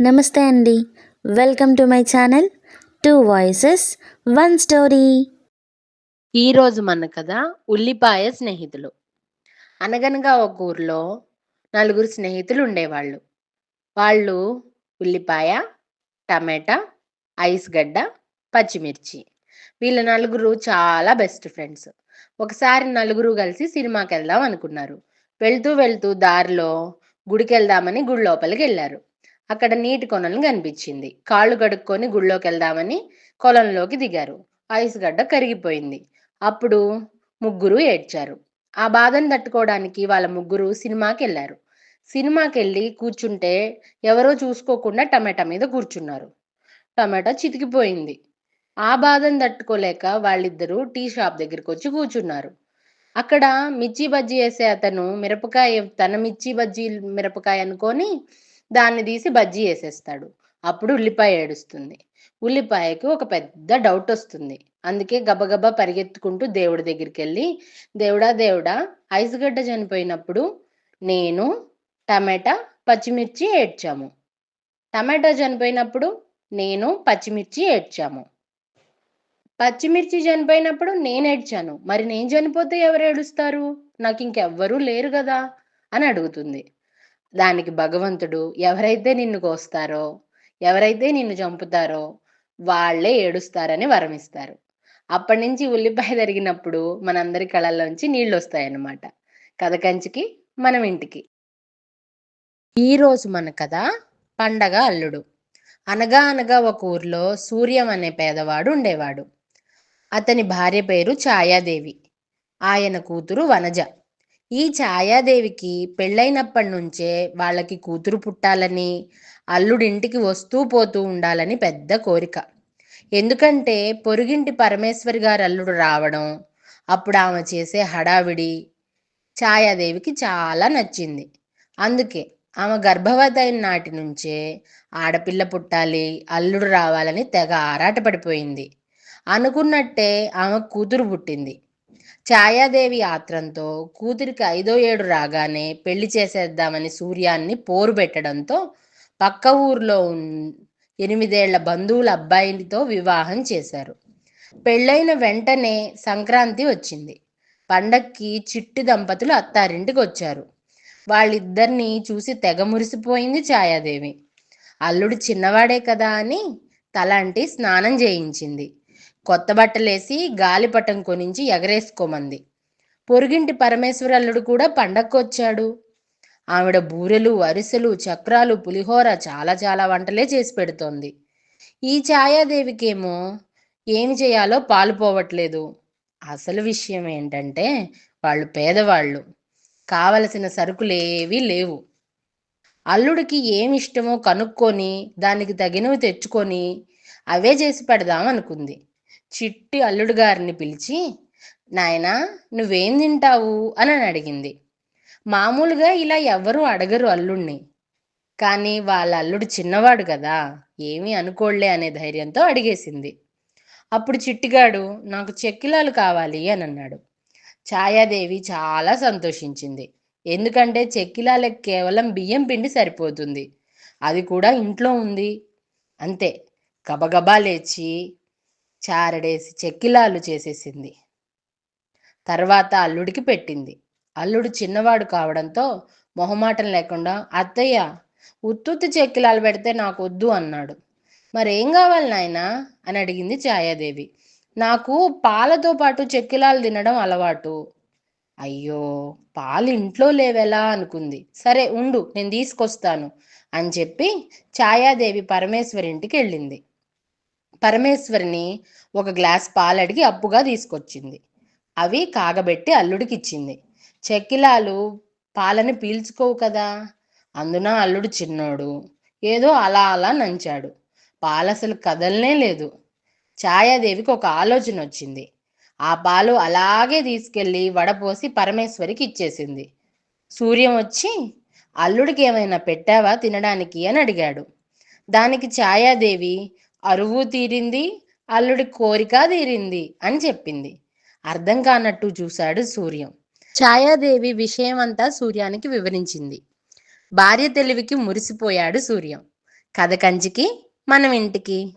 నమస్తే అండి. Welcome to my channel two voices one story. ఈరోజు మన కథ ఉల్లిపాయ స్నేహితులు. అనగనగా ఒక ఊర్లో నలుగురు స్నేహితులు ఉండేవాళ్ళు. వాళ్ళు ఉల్లిపాయ టమాటా ఐస్ గడ్డ పచ్చిమిర్చి. వీళ్ళ నలుగురు చాలా బెస్ట్ ఫ్రెండ్స్ ఒకసారి నలుగురు కలిసి సినిమాకి వెళ్దాం అనుకున్నారు. వెళ్తూ వెళ్తూ దారిలో గుడికి వెళ్దామని గుడి లోపలికి వెళ్ళారు. అక్కడ నీటి కొనలు కనిపించింది. కాళ్ళు కడుక్కొని గుడిలోకి వెళ్దామని కొలంలోకి దిగారు. ఐస్ గడ్డ కరిగిపోయింది. అప్పుడు ముగ్గురు ఏడ్చారు. ఆ బాధను తట్టుకోవడానికి వాళ్ళ ముగ్గురు సినిమాకి వెళ్ళారు సినిమాకి వెళ్ళి కూర్చుంటే ఎవరో చూసుకోకుండా టమాటా మీద కూర్చున్నారు. టమాటా చితికిపోయింది. ఆ బాధను తట్టుకోలేక వాళ్ళిద్దరూ టీ షాప్ దగ్గరికి వచ్చి కూర్చున్నారు. అక్కడ మిర్చి బజ్జీ వేసే అతను మిరపకాయ తన మిర్చి బజ్జీ మిరపకాయ అనుకొని దాన్ని తీసి బజ్జీ వేసేస్తాడు. అప్పుడు ఉల్లిపాయ ఏడుస్తుంది. ఉల్లిపాయకి ఒక పెద్ద డౌట్ వస్తుంది. అందుకే గబగబా పరిగెత్తుకుంటూ దేవుడి దగ్గరికి వెళ్ళి దేవుడా దేవుడా ఐసుగడ్డ చనిపోయినప్పుడు నేను టమాటా పచ్చిమిర్చి ఏడ్చాము. టమాటా చనిపోయినప్పుడు నేను పచ్చిమిర్చి ఏడ్చాము. పచ్చిమిర్చి చనిపోయినప్పుడు నేను ఏడ్చాను. మరి నేను చనిపోతే ఎవరు ఏడుస్తారు? నాకు ఇంకెవ్వరూ లేరు కదా అని అడుగుతుంది. దానికి భగవంతుడు ఎవరైతే నిన్ను కోస్తారో ఎవరైతే నిన్ను చంపుతారో వాళ్ళే ఏడుస్తారని వరమిస్తారు. అప్పటి నుంచి ఉల్లిపాయ జరిగినప్పుడు మనందరి కళల్లోంచి నీళ్ళు వస్తాయన్నమాట కథ కంచికి మనం ఇంటికి. ఈరోజు మన కథ పండగ అల్లుడు. అనగా అనగా ఒక ఊర్లో సూర్యం అనే పేదవాడు ఉండేవాడు. అతని భార్య పేరు ఛాయాదేవి. ఆయన కూతురు వనజ. ఈ ఛాయాదేవికి పెళ్ళైనప్పటి నుంచే వాళ్ళకి కూతురు పుట్టాలని అల్లుడింటికి వస్తూ పోతూ ఉండాలని పెద్ద కోరిక. ఎందుకంటే పొరుగింటి పరమేశ్వరి గారు అల్లుడు రావడం అప్పుడు ఆమె చేసే హడావిడి ఛాయాదేవికి చాలా నచ్చింది. అందుకే ఆమె గర్భవతి అయిన నాటి నుంచే ఆడపిల్ల పుట్టాలి అల్లుడు రావాలని తెగ ఆరాటపడిపోయింది. అనుకున్నట్టే ఆమె కూతురు పుట్టింది. ఛాయాదేవి ఆత్రంతో కూతురికి ఐదో ఏడు రాగానే పెళ్ళి చేసేద్దామని సూర్యాన్ని పోరు పెట్టడంతో పక్క ఊర్లో ఎనిమిదేళ్ళ బంధువుల అబ్బాయితో వివాహం చేశారు. పెళ్ళైన వెంటనే సంక్రాంతి వచ్చింది. పండక్కి చిట్టి దంపతులు అత్తారింటికి వచ్చారు వాళ్ళిద్దరిని చూసి తెగ మురిసిపోయింది ఛాయాదేవి. అల్లుడు చిన్నవాడే కదా అని తలంటి స్నానం చేయించింది. కొత్త బట్టలేసి గాలిపటం కొనించి ఎగరేసుకోమంది. పొరుగింటి పరమేశ్వర అల్లుడు కూడా పండక్కొచ్చాడు. ఆవిడ బూరెలు అరిసెలు చక్రాలు పులిహోర చాలా చాలా వంటలే చేసి పెడుతోంది. ఈ ఛాయాదేవికేమో ఏమి చేయాలో పాలు పోవట్లేదు. అసలు విషయం ఏంటంటే వాళ్ళు పేదవాళ్ళు. కావలసిన సరుకులేవీ లేవు. అల్లుడికి ఏమి ఇష్టమో కనుక్కొని దానికి తగినవి తెచ్చుకొని అవే చేసి పెడదాం అనుకుంది చిట్టి అల్లుడు గారిని పిలిచి నాయనా నువ్వేం తింటావు? అని అడిగింది. మామూలుగా ఇలా ఎవ్వరూ అడగరు అల్లుడిని కానీ వాళ్ళ అల్లుడు చిన్నవాడు కదా ఏమీ అనుకోళ్ళే అనే ధైర్యంతో అడిగేసింది. అప్పుడు చిట్టిగాడు నాకు చెక్కిలాలు కావాలి అని అన్నాడు. ఛాయాదేవి చాలా సంతోషించింది. ఎందుకంటే చెక్కిలాలకు కేవలం బియ్యం పిండి సరిపోతుంది. అది కూడా ఇంట్లో ఉంది. అంతే. గబగబా లేచి చారడేసి చెక్కిలాలు చేసేసింది. తర్వాత అల్లుడికి పెట్టింది. అల్లుడు చిన్నవాడు కావడంతో మొహమాటం లేకుండా అత్తయ్య ఉత్తుత్తి చెక్కిలాలు పెడితే నాకు వద్దు అన్నాడు. మరేం కావాలి నాయనా? అని అడిగింది ఛాయాదేవి. నాకు పాలతో పాటు చెక్కిలాలు తినడం అలవాటు. అయ్యో పాలు ఇంట్లో లేవెలా? అనుకుంది. సరే ఉండు నేను తీసుకొస్తాను అని చెప్పి ఛాయాదేవి పరమేశ్వరి ఇంటికి వెళ్ళింది. పరమేశ్వరిని ఒక గ్లాస్ పాలు అడిగి అప్పుగా తీసుకొచ్చింది. అవి కాగబెట్టి అల్లుడికి ఇచ్చింది చెక్కిలాలు పాలని పీల్చుకోవు కదా. అందున అల్లుడు చిన్నోడు. ఏదో అలా అలా నంచాడు. పాలు అసలు కదలనే లేదు. ఛాయాదేవికి ఒక ఆలోచన వచ్చింది. ఆ పాలు అలాగే తీసుకెళ్ళి వడపోసి పరమేశ్వరికి ఇచ్చేసింది. సూర్యం వచ్చి అల్లుడికి ఏమైనా పెట్టావా తినడానికి? అని అడిగాడు. దానికి ఛాయాదేవి అరువు తీరింది అల్లుడి కోరిక తీరింది అని చెప్పింది. అర్థం కానట్టు చూశాడు సూర్యం. ఛాయాదేవి విషయం అంతా సూర్యానికి వివరించింది. భార్య తెలివికి మురిసిపోయాడు సూర్యం. కథ కంచికి మనం ఇంటికి.